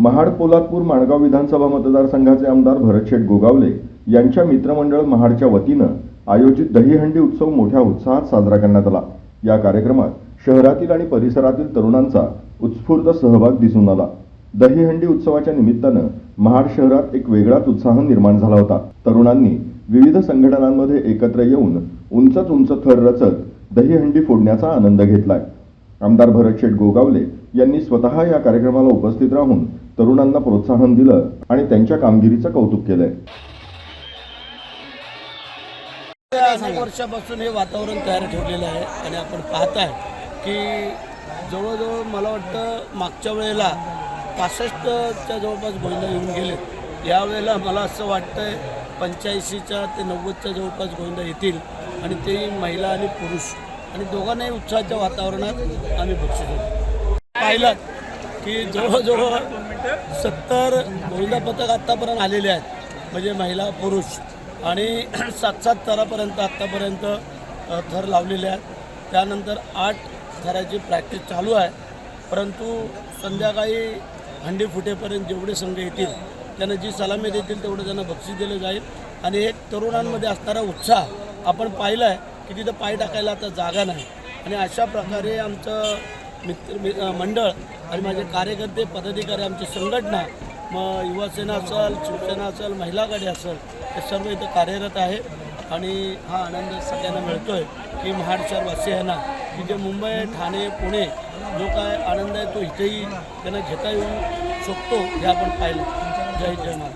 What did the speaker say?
महाड पोलादपूर माणगाव विधानसभा मतदारसंघाचे आमदार भरतशेठ गोगावले यांच्या मित्रमंडळ महाडच्या वतीनं आयोजित दहीहंडी उत्सव मोठ्या उत्साहात साजरा करण्यात आला. या कार्यक्रमात शहरातील आणि परिसरातील तरुणांचा उत्स्फूर्त सहभाग दिसून आला. दहीहंडी उत्सवाच्या निमित्तानं महाड शहरात एक वेगळाच उत्साह निर्माण झाला होता. तरुणांनी विविध संघटनांमध्ये एकत्र येऊन उंचच उंच थर रचत दहीहंडी फोडण्याचा आनंद घेतलाय. आमदार भरतशेठ गोगावले यांनी स्वतः या कार्यक्रमाला उपस्थित राहून तरुणांना प्रोत्साहन दिलं आणि त्यांच्या कामगिरीचं कौतुक केलंय. अनेक वर्षापासून हे वातावरण तयार ठेवलेलं आहे आणि आपण पाहताय की जवळजवळ मला वाटतं मागच्या वेळेला पासष्टच्या जवळपास गोंदा येऊन गेले. यावेळेला मला असं वाटतंय पंच्याऐंशीच्या ते नव्वदच्या जवळपास गोंदा येतील आणि ते महिला आणि पुरुष आणि दोघांनाही उत्साहाच्या वातावरणात आम्ही बक्षीस पाहिलं की जवळजवळ सत्तर गोविंदा पथक आत्तापर्यंत आलेले आहेत. म्हणजे महिला पुरुष आणि सात सात थरापर्यंत आत्तापर्यंत थर लावलेले आहेत. त्यानंतर आठ थराची प्रॅक्टिस चालू आहे. परंतु संध्याकाळी हंडी फुटेपर्यंत जेवढे संघ येतील त्यांना जी सलामी देतील तेवढं त्यांना बक्षीस दिलं जाईल. आणि एक तरुणांमध्ये असणारा उत्साह आपण पाहिला आहे की तिथं पाय टाकायला आता जागा नाही. आणि अशा प्रकारे आमचं मित्र मि- मंडळ आणि माझे कार्यकर्ते पदाधिकारी आमची संघटना मग युवासेना असेल शिवसेना असेल महिला असेल हे सर्व इथं कार्यरत आहे. आणि हा आनंद सगळ्यांना मिळतो आहे की महाड शहरवासियांना की जे मुंबई ठाणे पुणे जो काय आनंद आहे तो इथेही त्यांना घेता येऊ शकतो हे आपण पाहिलं. जय जय महाराज.